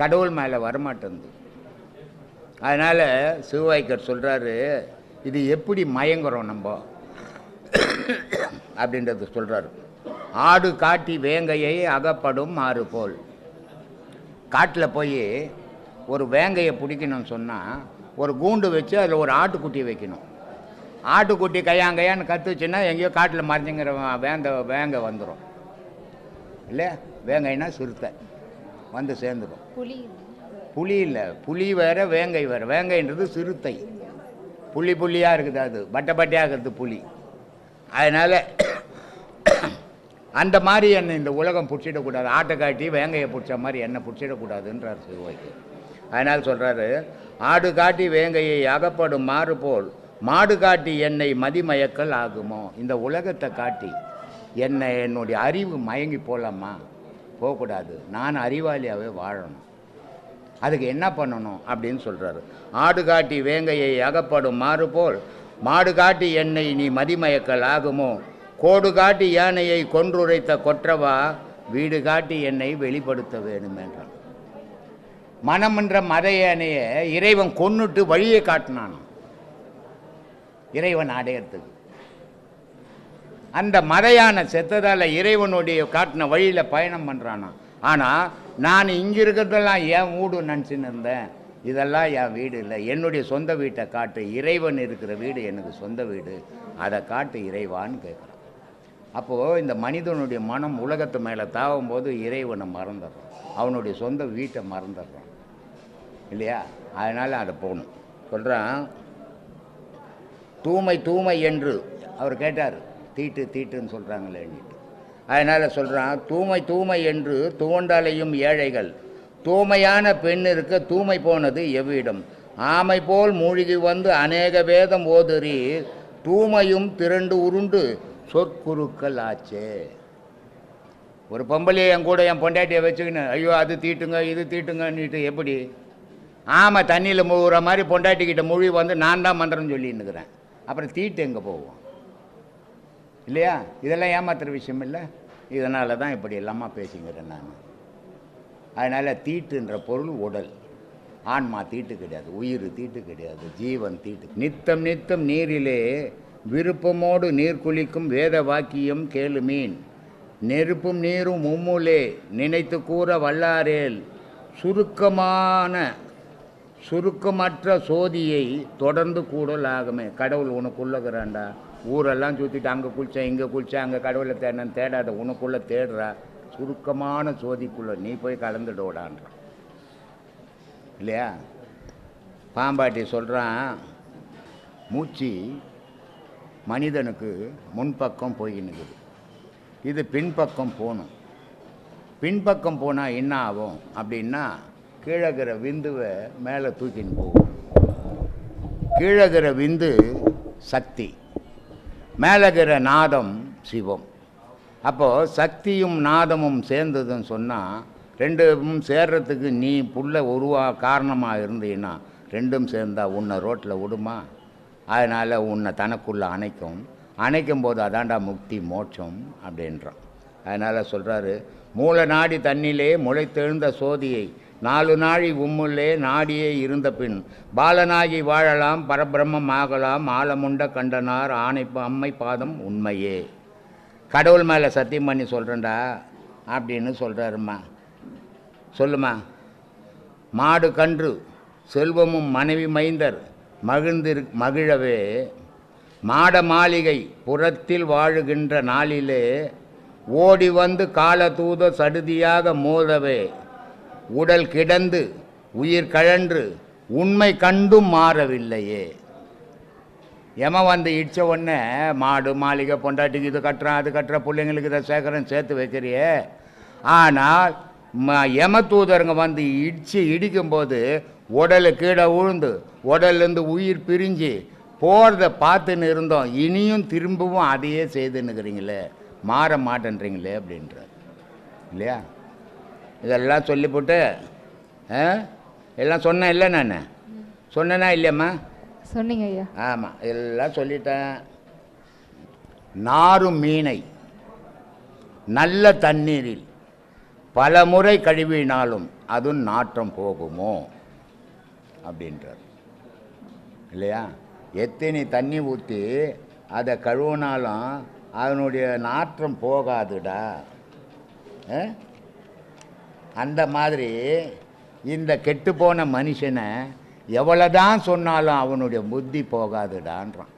கடவுள் மேலே வரமாட்டேங்குது அதனால் சிவவாய்க்கர் சொல்கிறாரு இது எப்படி மயங்குறோம் நம்ம? அப்படின்றது சொல்கிறாரு ஆடு காட்டி வேங்கையை அகப்படும் மாறு போல். காட்டில் போய் ஒரு வேங்கையை பிடிக்கணும்னு சொன்னால் ஒரு கூண்டு வச்சு அதில் ஒரு ஆட்டுக்குட்டி வைக்கணும். ஆட்டுக்குட்டி கையாங்கையான்னு கத்துச்சுன்னா எங்கேயோ காட்டில் மறைஞ்சுங்கிற வேந்த வேங்கை வந்துடும் இல்லை வேங்கைன்னா சிறுத்தை. வந்து சேர்ந்துடும் புலி புலி இல்லை. புலி வேறு வேங்கை வேறு. வேங்கைன்றது சிறுத்தை. புள்ளி புள்ளியாக இருக்குது அது. பட்டை பட்டையாக இருக்குது புலி. அதனால் அந்த மாதிரி என்னை இந்த உலகம் பிடிச்சிடக்கூடாது. ஆட்டை காட்டி வேங்கையை பிடிச்ச மாதிரி என்னை பிடிச்சிடக்கூடாதுன்றார் சிவாய்க்கு அதனால் சொல்கிறாரு ஆடு காட்டி வேங்கையை அகப்படும் மாறு போல் மாடு காட்டி என்னை மதிமயக்கல் ஆகுமோ? இந்த உலகத்தை காட்டி என்னை என்னுடைய அறிவு மயங்கி போகலாமா போகக்கூடாது. நான் அறிவாளியாகவே வாழணும். அதுக்கு என்ன பண்ணணும் அப்படின்னு சொல்கிறாரு ஆடு காட்டி வேங்கையை அகப்படும் மாறு போல் மாடு காட்டி என்னை நீ மதிமயக்கல் ஆகுமோ? கோடு காட்டி யானையை கொன்றுரைத்த கொற்றவா? வீடு காட்டி என்னை வெளிப்படுத்த வேணுமென்றான் மனமென்ற மத யானையை இறைவன் கொன்னுட்டு வழியை காட்டினான் இறைவன் அடையறதுக்கு அந்த மதையான செத்ததால் இறைவனுடைய காட்டின வழியில் பயணம் பண்ணுறானா ஆனால் நான் இங்கே இருக்கிறதெல்லாம் என் வீடு நினச்சின்னு இருந்தேன்? இதெல்லாம் என் வீடு இல்லை. என்னுடைய சொந்த வீட்டை காட்டு. இறைவன் இருக்கிற வீடு எனக்கு சொந்த வீடு. அதை காட்டு இறைவான்னு கேட்குறான். அப்போது இந்த மனிதனுடைய மனம் உலகத்து மேலே தாவும் போது இறைவனை மறந்துடுறான். அவனுடைய சொந்த வீட்டை மறந்துடுறான். இல்லையா? அதனால் அதை போகணும் சொல்கிறான் தூமை தூமை என்று. அவர் கேட்டார். தீட்டு தீட்டுன்னு சொல்கிறாங்களேன்னுட்டு அதனால் சொல்கிறான் தூமை தூமை என்று துவண்டாலையும் ஏழைகள். தூமையான பெண் இருக்க தூமை போனது எவ்விடம்? ஆமை போல் மூழ்கி வந்து அநேக வேதம் ஓதுறி தூமையும் திரண்டு உருண்டு சொற்குருக்கள் ஆச்சே. ஒரு பொம்பளையை என் கூட என் பொண்டாட்டியை வச்சுக்கின்னு ஐயோ அது தீட்டுங்க இது தீட்டுங்கன்னுட்டு எப்படி? ஆமாம் தண்ணியில் முழுகிற மாதிரி பொண்டாட்டிக்கிட்ட மொழி வந்து நான் தான் மந்திரம் சொல்லின்னுக்கிறேன். அப்புறம் தீட்டு எங்கே போவோம் இல்லையா? இதெல்லாம் ஏமாத்துகிற விஷயம் இல்லை. இதனால தான் இப்படி எல்லாமா பேசிக்கிறேன் நான். அதனால் தீட்டுன்ற பொருள் உடல். ஆன்மா தீட்டு கிடையாது. உயிர் தீட்டு கிடையாது. ஜீவன் தீட்டு. நித்தம் நித்தம் நீரிலே விருப்பமோடு நீர் குளிக்கும் வேத வாக்கியம் கேளு மீன். நெருப்பும் நீரும் மும்முலே நினைத்து கூற வல்லாரேல். சுருக்கமான சுருக்கமற்ற சோதியை தொடர்ந்து கூடல் ஆகுமே கடவுள் உனக்குள்ளகிறான்டா. ஊரெல்லாம் சுற்றிட்டு அங்கே குளித்தேன் இங்கே குளித்தேன் அங்கே கடவுளை தேடினேன் தேடாத உனக்குள்ளே தேடுறா சுருக்கமான சோதிக்குள்ளே நீ போய் கலந்துடோடான்றான் இல்லையா? பாம்பாட்டி சொல்கிறான் மூச்சு மனிதனுக்கு முன்பக்கம் போயின்னுக்குது இது பின்பக்கம் போகணும். பின்பக்கம் போனால் என்ன ஆகும்? அப்படின்னா கீழகிற விந்துவை மேலே தூக்கின்னு போகும். கீழகிற விந்து சக்தி. மேலகிற நாதம் சிவம். அப்போது சக்தியும் நாதமும் சேர்ந்ததுன்னு சொன்னால் ரெண்டும் சேர்றதுக்கு நீ புள்ள உருவா காரணமாக இருந்தீன்னா ரெண்டும் சேர்ந்தா உன்னை ரோட்டில் விடுமா? அதனால் உன்னை தனக்குள்ளே அணைக்கும். அணைக்கும் போது அதாண்டா முக்தி மோட்சம் அப்படின்றான். அதனால் சொல்கிறாரு மூல நாடி தண்ணிலே முளைத்தெழுந்த சோதியை நாலு நாழி உம்முள்ளே நாடியே இருந்த பின் பாலனாகி வாழலாம் பரபிரம்மம் ஆகலாம் ஆலமுண்ட கண்டனார் ஆணை அம்மை பாதம் உண்மையே. கடவுள் மேலே சத்தியம் பண்ணி சொல்கிறேன்டா அப்படின்னு சொல்கிறாருமா சொல்லுமா? மாடு கன்று செல்வமும் மனைவி மைந்தர் மகிழ்ந்திரு மகிழவே. மாட மாளிகை புறத்தில் வாழுகின்ற நாளிலே ஓடி வந்து காலதூத சடுதியாக மோதவே. உடல் கிடந்து உயிர் கழன்று உண்மை கண்டும் மாறவில்லையே. எம வந்து இடிச்ச உடனே மாடு மாளிகை பொண்டாட்டிக்கு இது கட்டுறான் அது கட்டுற பிள்ளைங்களுக்கு இதை சேர்க்குறேன் சேர்த்து வைக்கிறியே. ஆனால் ம யமதூதருங்க வந்து இடித்து இடிக்கும்போது உடலு கீழே விழுந்து உடல்லேருந்து உயிர் பிரிஞ்சு போகிறத பார்த்துன்னு இருந்தோம். இனியும் திரும்பவும் அதையே செய்துன்னுக்கிறீங்களே. மாற மாட்டேன்றீங்களே அப்படின்றார். இல்லையா? இதெல்லாம் சொல்லிவிட்டு எல்லாம் சொன்னேன் இல்லை நான்? சொன்னேனா இல்லையம்மா? சொன்னீங்க ஐயா. ஆமாம் எல்லாம் சொல்லிட்டேன். நாரும் மீனை நல்ல தண்ணீரில் பல முறை கழுவினாலும் அது நாற்றம் போகுமோ? அப்படின்றார். இல்லையா? எத்தனை தண்ணி ஊற்றி அதை கழுவினாலும் அதனுடைய நாற்றம் போகாதுடா? அந்த மாதிரி இந்த கெட்டுப்போன மனுஷனை எவ்வளோதான் சொன்னாலும் அவனுடைய புத்தி போகாதுடான்றான்.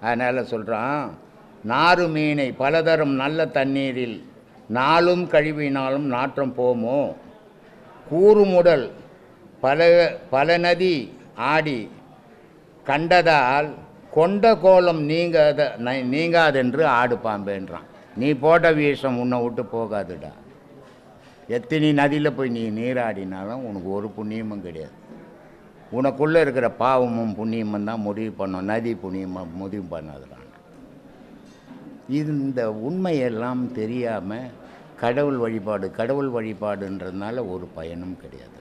அதனால் சொல்கிறான் நாறு மீனை பலதரம் நல்ல தண்ணீரில் நாளும் கழுவினாலும் நாற்றம் போமோ? கூறுமுடல் பல பல நதி ஆடி கண்டதால் கொண்ட கோலம் நீங்காத ந- நீங்காதென்று ஆடு பாம்பேன்றான். நீ போட்ட வீசம் உன்னை விட்டு போகாதுடா. எத்தனை நதியில் போய் நீ நீராடினாலும் உனக்கு ஒரு புண்ணியமும் கிடையாது. உனக்குள்ளே இருக்கிற பாவமும் புண்ணியமும் தான் முடிவு பண்ணும். நதி புண்ணியமாக முடிவு பண்ணாதுடான் இந்த உண்மையெல்லாம் தெரியாமல் கடவுள் வழிபாடு கடவுள் வழிபாடுன்றதுனால ஒரு பயனும் கிடையாது.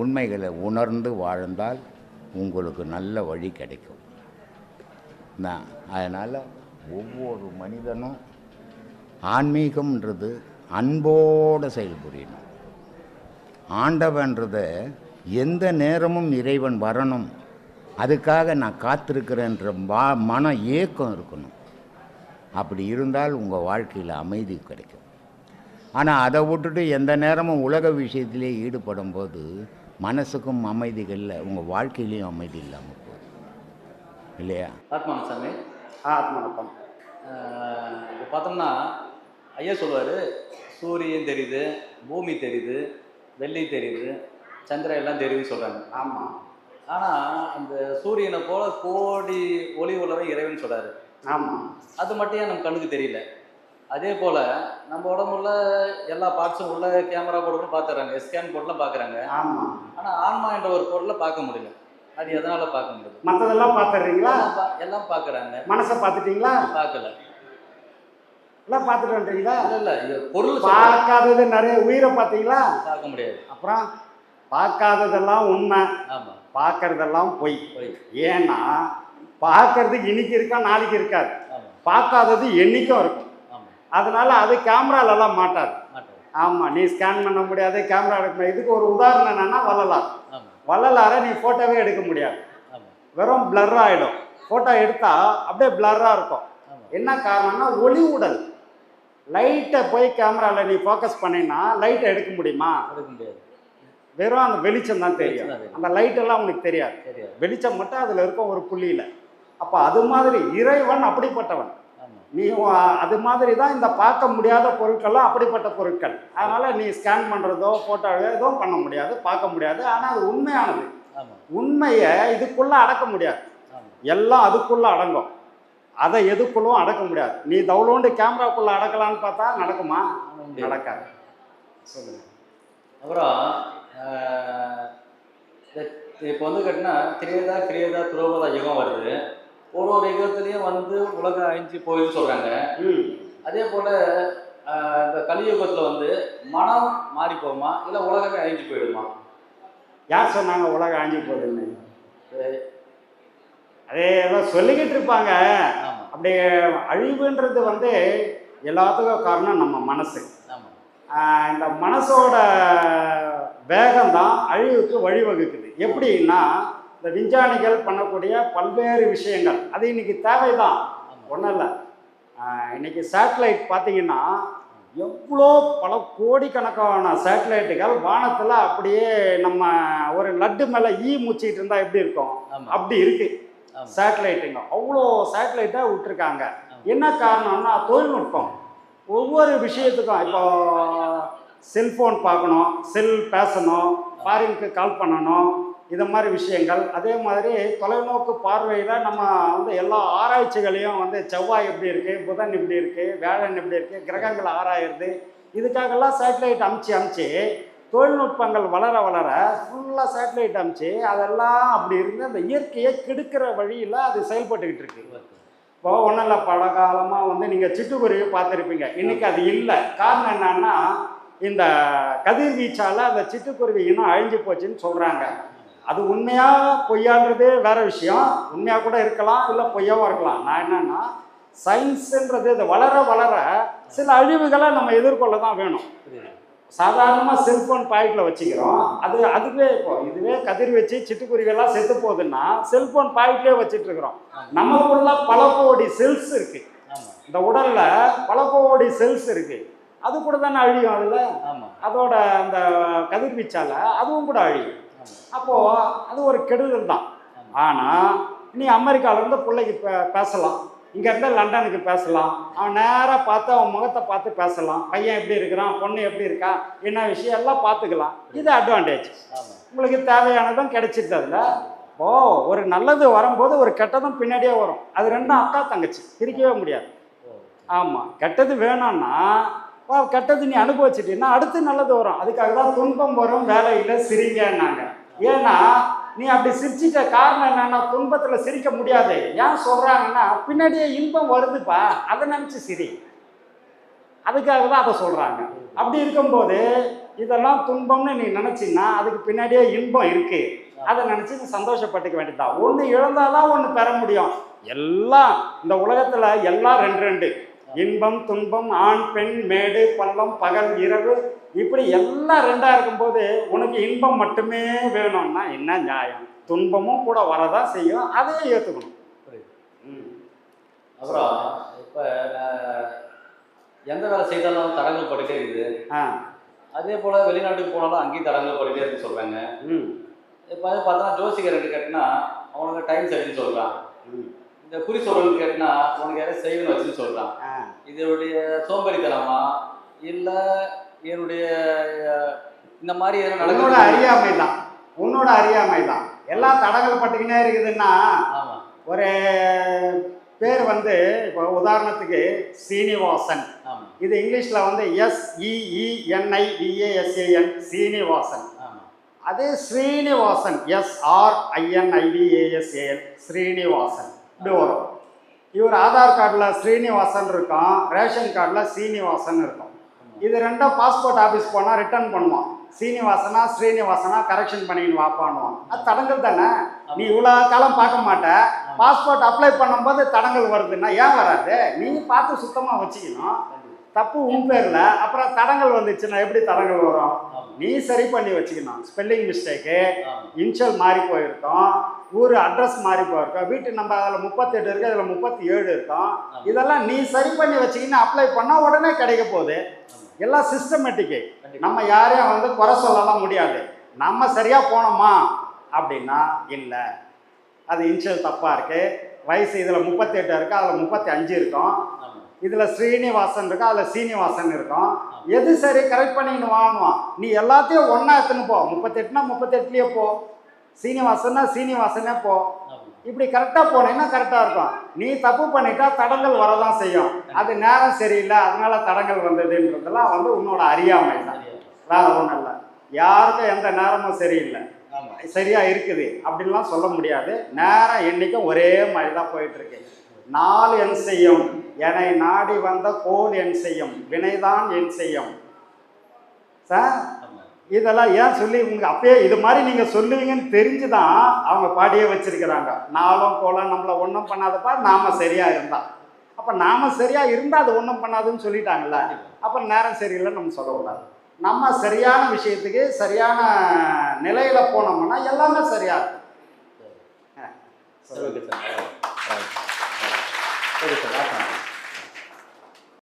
உண்மைகளை உணர்ந்து வாழ்ந்தால் உங்களுக்கு நல்ல வழி கிடைக்கும். நான் அதனால் ஒவ்வொரு மனிதனும் ஆன்மீகம்ன்றது அன்போடு செயல்புரியணும் ஆண்டவன்றத எந்த நேரமும் இறைவன் வரணும். அதுக்காக நான் காத்திருக்கிறேன்ற வா மன ஏக்கம் இருக்கணும். அப்படி இருந்தால் உங்கள் வாழ்க்கையில் அமைதி கிடைக்கும். ஆனால் அதை விட்டுட்டு எந்த நேரமும் உலக விஷயத்திலே ஈடுபடும் போது மனசுக்கும் அமைதி இல்லை உங்கள் வாழ்க்கையிலையும் அமைதி இல்லாமல் போகுது. இல்லையா? சாமி. ஆத்மனப்பம் இப்போ பார்த்தோம்னா ஐயா சொல்லுவார் சூரியன் தெரியுது பூமி தெரியுது வெள்ளி தெரியுது சந்திரன் எல்லாம் தெரியுதுன்னு சொல்கிறாங்க ஆமாம் ஆனால் அந்த சூரியனை போல கோடி ஒளி உள்ளவன் இறைவன் சொல்கிறாரு ஆமாம் அது மட்டும் ஏன் நம்ம கண்ணுக்கு தெரியல? அதே போல் நம்ம உடம்புல எல்லா பார்ட்ஸும் உள்ள கேமரா போட்டு பார்த்துறாங்க ஸ்கேன் போட்டுலாம் பார்க்குறாங்க. ஆமாம் ஆனால் ஆன்மா என்ற ஒரு பொருளை பார்க்க முடியல. அது எதனால் பார்க்க முடியுது மற்றதெல்லாம் பார்த்துடுறீங்களா? எல்லாம் பா- எல்லாம் பார்க்குறாங்க. மனசை பார்த்துட்டீங்களா? பார்க்கல. எல்லாம் பார்த்துட்டு வந்துட்டீங்களா? இல்லை இல்லை இது பொருள். பார்க்காதது நிறைய உயிரை பார்த்தீங்களா? பார்க்க முடியாது. அப்புறம் பார்க்காததெல்லாம் உண்மை. ஆமாம் பார்க்கறதெல்லாம் பொய். ஏன்னா பார்க்கறது இன்னைக்கு இருக்கா நாளைக்கு இருக்காது. பார்க்காதது என்னைக்கும் இருக்கும். அதனால அது கேமராலெல்லாம் மாட்டாது. ஆமாம் நீ ஸ்கேன் பண்ண முடியாது கேமரா எடுக்க இதுக்கு ஒரு உதாரணம் என்னன்னா வள்ளலார். வள்ளலாரை நீ ஃபோட்டோவே எடுக்க முடியாது. வெறும் blur ஆகிடும் ஃபோட்டோ எடுத்தால் அப்படியே பிளர்ராக இருக்கும். என்ன காரணம்னா ஒளி உடல். லைட்டை போய் கேமராவில் நீ ஃபோக்கஸ் பண்ணினா லைட்டை எடுக்க முடியுமா? எடுக்க முடியாது. வெறும் அந்த வெளிச்சம் தான் தெரியும். அந்த லைட் எல்லாம் உனக்கு தெரியாது. தெரியாது. வெளிச்சம் மட்டும் அதில் இருக்கும் ஒரு புள்ளியில். அப்போ அது மாதிரி இறைவன் அப்படிப்பட்டவன். நீ அது மாதிரி தான் இந்த பார்க்க முடியாத பொருட்கள்லாம் அப்படிப்பட்ட பொருட்கள். அதனால் நீ ஸ்கேன் பண்ணுறதோ ஃபோட்டோ எதுவும் பண்ண முடியாது பார்க்க முடியாது. ஆனால் அது உண்மையானது. உண்மையை இதுக்குள்ளே அடக்க முடியாது. எல்லாம் அதுக்குள்ளே அடங்கும். அதை எதுக்குள்ளும் அடக்க முடியாது. நீ தவுளோண்டு கேமராக்குள்ளே அடக்கலான்னு பார்த்தா நடக்குமா. நடக்காது. சொல்லுங்க. அப்புறம் இப்போ வந்து கேட்டினா கிரியதா கிரியதா துரோபதா யுகம் வருது. ஒரு ஒரு யுகத்துலேயும் வந்து உலகம் அழிஞ்சு போயின்னு சொல்கிறாங்க அதே போல் இந்த கலியுகத்தில் வந்து மனம் மாறி போகுமா? இல்லை உலகமே அழிஞ்சு போயிடுமா? யார் சொன்னாங்க உலகம் அழிஞ்சு போகுதுன்னு? அதே ஏதோ சொல்லிக்கிட்டு இருப்பாங்க. அப்படி அழிவுன்றது வந்து எல்லாத்துக்கும் காரணம் நம்ம மனசு. இந்த மனசோட வேகம் தான் அழிவுக்கு வழிவகுக்குது. எப்படின்னா இந்த விஞ்ஞானிகள் பண்ணக்கூடிய பல்வேறு விஷயங்கள் அது இன்னைக்கு தேவைதான். ஒன்றும் இல்லை இன்னைக்கு சேட்டலைட் பார்த்தீங்கன்னா எவ்வளோ பல கோடிக்கணக்கான சேட்டலைட்டுகள் வானத்தில் அப்படியே நம்ம ஒரு லட்டு மேலே ஈ முச்சிட்டு இருந்தால் எப்படி இருக்கும்? அப்படி இருக்கு. ஆமாம் சேட்டலைட்டுங்க அவ்வளோ சேட்டலைட்டை விட்டுருக்காங்க. என்ன காரணம்னா தொழில்நுட்பம். ஒவ்வொரு விஷயத்துக்கும் இப்போ செல்ஃபோன் பார்க்கணும் செல் பேசணும் ஃபாரினுக்கு கால் பண்ணணும் இது மாதிரி விஷயங்கள். அதே மாதிரி தொலைநோக்கு பார்வையில் நம்ம வந்து எல்லா ஆராய்ச்சிகளையும் வந்து செவ்வாய் எப்படி இருக்குது புதன் எப்படி இருக்குது வேழன் எப்படி இருக்குது கிரகங்கள் ஆராயிறது. இதுக்காகலாம் சேட்டலைட் அமுச்சு அமுச்சு தொழில்நுட்பங்கள் வளர வளர ஃபுல்லாக சேட்டலைட் அமிச்சு அதெல்லாம் அப்படி இருந்து அந்த இயற்கையை கெடுக்கிற வழியில் அது செயல்பட்டுக்கிட்டு இருக்கு. இப்போ ஒன்றும் இல்லை பல காலமாக வந்து நீங்கள் சிட்டுக்குருவி பார்த்துருப்பீங்க. இன்னைக்கு அது இல்லை. காரணம் என்னன்னா இந்த கதிர்வீச்சால் அந்த சிட்டுக்குருவி இன்னும் அழிஞ்சு போச்சுன்னு சொல்கிறாங்க அது உண்மையாக பொய்யான்றதே வேற விஷயம். உண்மையாக கூட இருக்கலாம் இல்லை பொய்யாவும் இருக்கலாம். நான் என்னன்னா சயின்ஸுன்றது இது வளர வளர சில அழிவுகளை நம்ம எதிர்கொள்ள தான் வேணும். சாதாரணமாக செல்ஃபோன் பாக்கெட்டில் வச்சுக்கிறோம். அது அதுவே இப்போ இதுவே கதிர் வச்சு சிட்டுக்குருவியெல்லாம் செத்து போகுதுன்னா செல்ஃபோன் பாக்கெட்லேயே வச்சுட்டு இருக்கிறோம். நமக்குள்ள பல கோடி செல்ஸ் இருக்கு. இந்த உடல்ல பல கோடி செல்ஸ் இருக்கு. அது கூட தானே அழியும் அதில்? அதோட அந்த கதிர்வீச்சால அதுவும் கூட அழியும். ஆமா. அப்போ அது ஒரு கெடுதல் தான். ஆனா நீ அமெரிக்கால இருந்து பிள்ளைக்கு பேசலாம். இங்கேருந்து லண்டனுக்கு பேசலாம். அவன் நேராக பார்த்து அவன் முகத்தை பார்த்து பேசலாம். பையன் எப்படி இருக்கிறான்? பொண்ணு எப்படி இருக்கா? என்ன விஷயம்? எல்லாம் பார்த்துக்கலாம். இது அட்வான்டேஜ் உங்களுக்கு தேவையானதும் கிடைச்சிருது அதில். ஓ ஒரு நல்லது வரும்போது ஒரு கெட்டதும் பின்னாடியே வரும். அது ரெண்டும் அக்கா தங்கச்சி. பிரிக்கவே முடியாது. ஆமாம் கெட்டது வேணும்னா கெட்டது நீ அனுபவிச்சிட்டீங்கன்னா அடுத்து நல்லது வரும். அதுக்காக தான் துன்பம் வரும் வேலையில் சிரிங்கன்னாங்க. ஏன்னா நீ அப்படி சிரிச்சிட்ட காரணம் என்னன்னா துன்பத்தில் சிரிக்க முடியாது. ஏன் சொல்கிறாங்கன்னா பின்னாடியே இன்பம் வருதுப்பா. அதை நினச்சி சிரி. அதுக்காக தான் அதை சொல்கிறாங்க அப்படி இருக்கும்போது இதெல்லாம் துன்பம்னு நீ நினச்சின்னா அதுக்கு பின்னாடியே இன்பம் இருக்குது அதை நினச்சி நீ சந்தோஷப்பட்டுக்க வேண்டியதுதான். ஒன்று இழந்தால் தான் ஒன்று பெற முடியும். எல்லாம் இந்த உலகத்தில் எல்லாம் ரெண்டு ரெண்டு. இன்பம் துன்பம் ஆண் பெண் மேடு பள்ளம் பகல் இரவு இப்படி எல்லாம் ரெண்டா இருக்கும்போது உனக்கு இன்பம் மட்டுமே வேணும்னா என்ன நியாயம்? துன்பமும் கூட வரதான் செய்யும் அதையும் ஏற்றுக்கணும் அப்புறம் இப்போ எந்த வேலை செய்தாலும் தடங்கள் பட்டுட்டே இருக்குது அதே போல் வெளிநாட்டுக்கு போனாலும் அங்கேயும் தடங்கள் பட்டுட்டே இருக்குன்னு சொல்கிறாங்க ம். இப்போ அது பார்த்தா ஜோசிகர் ரெண்டு கேட்டினா அவனுக்கு டைம் சரின்னு சொல்கிறான் இந்த குறி சொல்றதுன்னு கேட்டினா உனக்கு யாரும் செய்வன் வச்சுன்னு சொல்கிறான் இதனுடைய சோம்பேறித்தனமா? இல்லை என்னுடைய இந்த மாதிரி உன்னோட நடக்குது? அறியாமை தான் உன்னோட அறியாமை தான் எல்லாம் தடங்கள் பட்டுக்கினே இருக்குதுன்னா ஒரு பேர் வந்து இப்போ உதாரணத்துக்கு சீனிவாசன். இது இங்கிலீஷில் வந்து E எஸ்இஇஎன்ஐ விஏஎஸ்ஏஎன் சீனிவாசன். ஆமாம் அதே ஸ்ரீனிவாசன் எஸ்ஆர்ஐஎன்ஐவிஏஎஸ்ஏஎன் ஸ்ரீனிவாசன். இப்படி வரும். இவர் ஆதார் கார்டில் ஸ்ரீனிவாசன் இருக்கும் ரேஷன் கார்டில் சீனிவாசன் இருக்கும். இது ரெண்டும் பாஸ்போர்ட் ஆஃபீஸ் போனால் ரிட்டர்ன் பண்ணுவான். சீனிவாசனா ஸ்ரீனிவாசனா கரெக்ஷன் பண்ணின்னு வாப்பானுவான். அது தடங்கள் தானே? நீ இவ்வளோ காலம் பார்க்க மாட்ட. பாஸ்போர்ட் அப்ளை பண்ணும்போது தடங்கள் வருதுன்னா ஏன் வராது? நீ பார்த்து சுத்தமாக வச்சுக்கணும். தப்பு உன் பேரில். அப்புறம் தடங்கள் வந்துச்சுன்னா எப்படி தடங்கள் வரும்? நீ சரி பண்ணி வச்சுக்கணும். ஸ்பெல்லிங் மிஸ்டேக்கு ஆமாம் இன்ஷியல் மாறி போயிருக்கும். ஊர் அட்ரஸ் மாறி போயிருக்கும் வீட்டு நம்ம அதில் முப்பத்தெட்டு இருக்குது அதில் முப்பத்தி ஏழு இருக்கும் இதெல்லாம் நீ சரி பண்ணி வச்சுக்கின்னு அப்ளை பண்ணால் உடனே கிடைக்க போகுது. எல்லாம் சிஸ்டமேட்டிக்கு. நம்ம யாரையும் வந்து குறை சொல்லலாம் முடியாது. நம்ம சரியாக போனோமா? அப்படின்னா இல்லை. அது இன்ஷியல் தப்பாக இருக்குது வயசு இதில் முப்பத்தெட்டு இருக்குது அதில் முப்பத்தி அஞ்சு இருக்கும் இதில் ஸ்ரீனிவாசன் இருக்கு? அதில் சீனிவாசன் இருக்கும். எது சரி கரெக்ட் பண்ணின்னு வாங்குவான் நீ எல்லாத்தையும் ஒன்றா எடுத்துன்னு போ. முப்பத்தெட்டுனா முப்பத்தெட்டுலேயே போ. சீனிவாசன்னா சீனிவாசனே போ. இப்படி கரெக்டாக போனீங்கன்னா கரெக்டாக இருக்கும். நீ தப்பு பண்ணிட்டா தடங்கள் வரதான் செய்யும். அது நேரம் சரியில்லை அதனால தடங்கள் வந்ததுன்றதெல்லாம் வந்து உன்னோட அறியாமை தான். வேற ஒன்றும் இல்லை. யாருக்கும் எந்த நேரமும் சரியில்லை. ஆமாம் சரியா இருக்குது அப்படின்லாம் சொல்ல முடியாது. நேரம் என்னைக்கும் ஒரே மாதிரி தான் போயிட்டு இருக்கு நாள் என் செய்யும். என்னை நாடி வந்த கோல் என் செய்யும். வினைதான் என் செய்யும். சார் இதெல்லாம் ஏன் சொல்லி உங்களுக்கு அப்பயே இது மாதிரி நீங்கள் சொல்லுவீங்கன்னு தெரிஞ்சு தான் அவங்க பாடியே வச்சிருக்கிறாங்க. நாளும் கோலம் நம்மளை ஒன்றும் பண்ணாதப்பா நாம சரியா இருந்தா. அப்போ நாம சரியா இருந்தால் அது ஒன்றும் பண்ணாதுன்னு சொல்லிட்டாங்கல்ல. அப்போ நேரம் சரியில்லைன்னு நம்ம சொல்லக்கூடாது. நம்ம சரியான விஷயத்துக்கு சரியான நிலையில போனோம்னா எல்லாமே சரியா இருக்கும். சரி ஓகே சார். சரி சார்